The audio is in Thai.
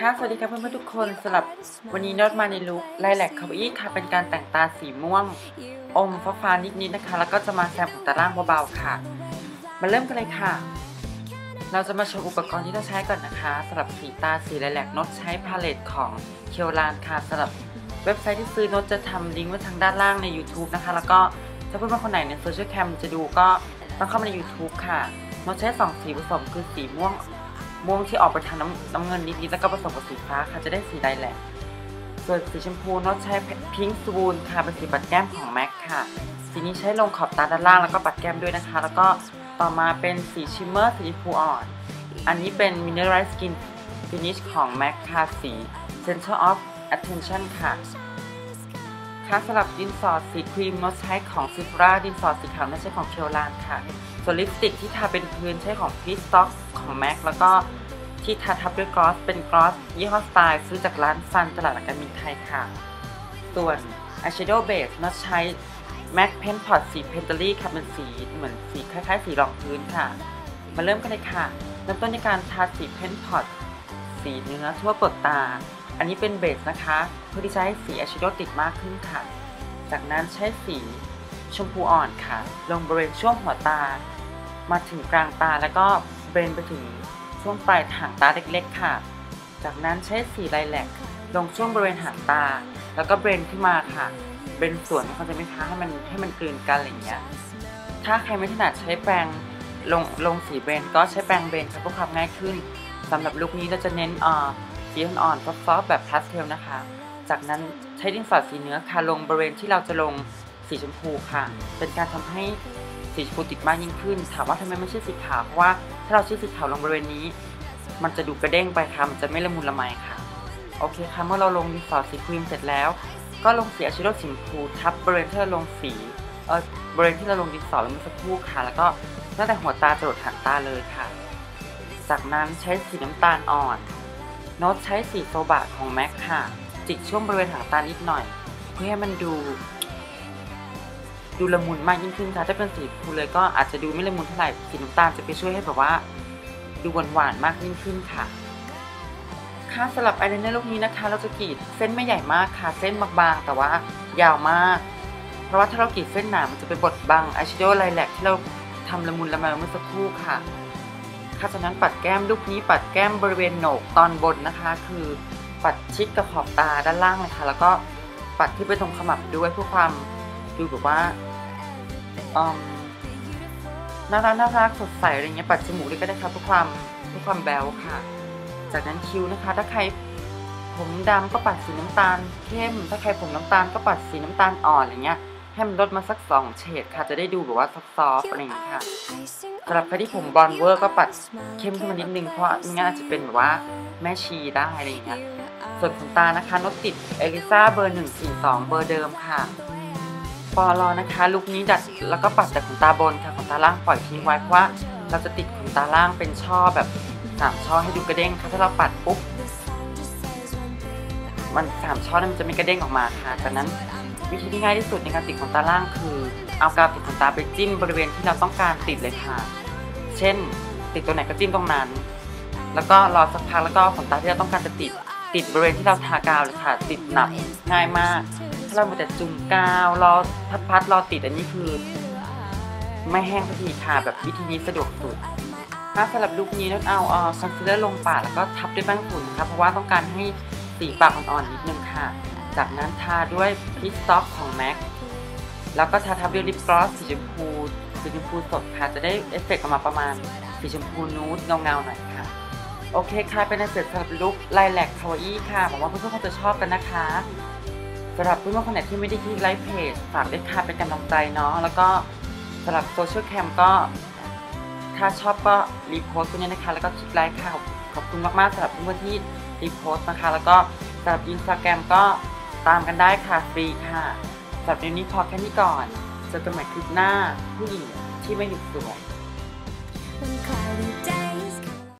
ค่ะสวัสดีครับเพื่อนๆทุกคนสำหรับวันนี้โนดมาในลุคไลแลกคาร์บอี้ค่ะเป็นการแต่งตาสีม่วง อมฟ้าฟ้าๆนิดๆนะคะ แล้วก็จะมาแซมขนตาล่างเบาๆค่ะ มาเริ่มกันเลยค่ะ เราจะมาโชว์อุปกรณ์ที่ต้องใช้ก่อนนะคะสำหรับสีตาสีไลแลกโนดใช้พาเลตของเคียวรานค่ะสำหรับเว็บไซต์ที่ซื้อโนดจะทำลิงก์ไว้ทางด้านล่างใน YouTube นะคะ แล้วก็ถ้าเพื่อนๆคนไหนในโซเชียลแคมจะดูก็ต้องเข้ามาใน YouTube ค่ะโนดใช้สองสีผสมคือสีม่วง ม่วงที่ออกไปทางน้ำน้ำเงินนิดๆแล้วก็ผสมกับสีฟ้าค่ะจะได้สีไดแลกส่วนสีชมพูโนตใช้พิงค์ซูนค่ะเป็นสีปัดแก้มของแม็กค่ะ สีนี้ใช้ลงขอบตาด้านล่างแล้วก็ปัดแก้มด้วยนะคะ แล้วก็ต่อมาเป็นสีชิมเมอร์สีชมพูอ่อน อันนี้เป็น Mineral Skin Finish ของ MAC ค่ะสี Center of Attention ค่ะ ค่ะสำหรับดินสอดสีครีมโนตใช้ของซิฟราดินสอดสีขาวน่ใช้ของเคียวลานค่ะ ส่วนลิปสติกที่ทาเป็นพื้นใช้ของพีสต็อกของ MAC แล้วก็ที่ทาทับด้วยกลอสเป็นกลอสยี่ห้อสไตล์ซื้อจากร้านฟันตลาดหลักการมินไทยค่ะ ส่วน eyeshadow base โนตใช้ MAC Pen Pot สีเพนเทอรี่ค่ะเป็นสีเหมือนสีคล้ายๆ สีรองพื้นค่ะ มาเริ่มกันเลยค่ะเริ่มต้นในการทาสีเพนพอตสีเนื้อทั่วเปลือกตา อันนี้เป็นเบสนะคะ เพื่อที่จะให้สีอ y ชโดติดมากขึ้นค่ะ จากนั้นใช้สีชมพูอ่อนค่ะ ลงบริเวณช่วงหัวตา มาถึงกลางตาแล้วก็เบรนไปถึงช่วงปลายหางตาเล็กๆค่ะ จากนั้นใช้สีไลแลกลงช่วงบริเวณหางตา แล้วก็เบรนขึ้นมาค่ะ เบรนส่วนเขาจะไหมคะให้มันให้มันกลืนกันอะไรอย่างเงี้ย ถ้าใครไม่ถนัดใช้แปรงลงลงสีเบรนก็ใช้แปรงเบรนค่ะเพื่อความง่ายขึ้นสำหรับลุคนี้เราจะเน้นเอ่อ สีอ่อนๆซอฟๆแบบพาสเทลนะคะ จากนั้นใช้ดินสอสีเนื้อค่ะลงบริเวณที่เราจะลงสีชมพูค่ะ เป็นการทำให้สีชมพูติดมากยิ่งขึ้น ถามว่าทำไมไม่ใช่สีขาว เพราะว่าถ้าเราใช้สีขาวลงบริเวณนี้ มันจะดูกระเด้งไปค่ะ มันจะไม่ละมุนละไมค่ะ โอเคค่ะ เมื่อเราลงดินสอสีครีมเสร็จแล้ว ก็ลงสีอ y ชโดว์สีชมพูทับบริเวณที่เราลงสี เออบริเวณที่เราลงดินสอล้วเมื่อสักครู่ค่ะ แล้วก็ตั้งแต่หัวตาจรดหางตาเลยค่ะ จากนั้นใช้สีน้ำตาลอ่อน โน้ตใช้สีโซบะของแม็กค่ะ จิกช่วงบริเวณหางตานิดหน่อย เพื่อให้มันดู ดูละมุนมากยิ่งขึ้นค่ะถ้าเป็นสีชมพูเลยก็อาจจะดูไม่ละมุนเท่าไหร่สีน้ำตาลจะไปช่วยให้แบบว่า ดูหวานๆมากยิ่งขึ้นค่ะค่ะสำหรับอายไลเนอร์ลูกนี้นะคะ เราจะกรีดเส้นไม่ใหญ่มากค่ะ เส้นบางๆ แต่ว่ายาวมาก เพราะว่าถ้าเรากรีดเส้นหนามันจะไปบดบังอายแชโดว์ไลแลกที่เราทำละมุนละไมเมื่อสักครู่ค่ะ ค่ะจากนั้นปัดแก้มลูกนี้ปัดแก้มบริเวณโหนกตอนบนนะคะ คือปัดชิดกับขอบตาด้านล่างเลยค่ะ แล้วก็ปัดที่ไปตรงขมับด้วยเพื่อความดูแบบว่าอืมน่ารักน่ารักสดใสอะไรเงี้ยปัดจมูกด้วยก็ได้ค่ะเพื่อความเพื่อความแบวค่ะ จากนั้นคิ้วนะคะ ถ้าใครผมดำก็ปัดสีน้ำตาลเข้ม ถ้าใครผมน้ำตาลก็ปัดสีน้ำตาลอ่อนอะไรเงี้ยให้มันลดมาสักสองเฉดค่ะจะได้ดูแบบว่าซอฟต์ๆอะไรอย่างเงี้ยค่ะ สำหรับใครที่ผมบอลเวอร์ก็ปัดเข้มขึ้นมานิดนึงเพราะงั้นอาจจะเป็นแบบว่าแม่ชีได้อะไรอย่างเงี้ยส่วนขนตานะคะนดติดเอลิซาเบอร์ 142 เบอร์เดิมค่ะปอลอนะคะลุคนี้ดัดแล้วก็ปัดแต่ขนตาบนค่ะขนตาล่างปล่อยทิ้งไว้เพราะว่าเราจะติดขนตาล่างเป็นช่อแบบสามช่อให้ดูกระเด้งค่ะถ้าเราปัดปุ๊บมันสามช่อนั้นมันจะไม่กระเด้งออกมาค่ะจากนั้นวิธีที่ง่ายที่สุดในการติดขนตาล่างคือ เอากาวติดขนตาไปจิ้มบริเวณที่เราต้องการติดเลยค่ะ เช่น ติดตรงไหนก็จิ้มตรงนั้น แล้วก็รอสักพักแล้วก็ขนตาที่เราต้องการจะติดติดบริเวณที่เราทากาวเลยค่ะ ติดหนับง่ายมาก ถ้าเรามัวแต่จุ่มกาวรอพัดๆรอติดอันนี้คือ ไม่แห้งสักทีค่ะแบบวิธีนี้สะดวกสุดถ้าสำหรับลุคนี้นักเอาเออคอนซีลเลอร์ลงปากแล้วก็ทับด้วยแป้งฝุ่นค่ะเพราะว่าต้องการให้สีปากอ่อนๆนิดนึงค่ะ จากนั้นทาด้วยพิสต็อกของ MAC แล้วก็ทาทับด้วยลิปกลอสสีชมพู สีชมพูสดค่ะ จะได้เอฟเฟกต์ออกมาประมาณสีชมพูนูดเงาๆหน่อยค่ะ โอเคค่ะ เป็นเสร็จสำหรับลุคไลแลกคาวาอี้ค่ะหวังว่าเพื่อนๆคงจะชอบกันนะคะสำหรับเพื่อนๆคนไหนที่ไม่ได้ที่ไลฟ์เพจฝากด้วยค่ะเป็นกำลังใจเนาะแล้วก็สำหรับโซเชียลแคมก็ถ้าชอบก็รีโพสต์ตัวนี้นะคะ แล้วก็คลิกไลค์ค่ะขอบคุณมากๆสำหรับเพื่อนๆที่รีโพสต์นะคะ แล้วก็สำหรับอินสตาแกรมก็ตามกันได้ค่ะฟรีค่ะสำหรับเดี๋ยวนี้พอแค่นี้ก่อน เจอกันใหม่คลิปหน้าผู้หญิงที่ไม่หยุดสวย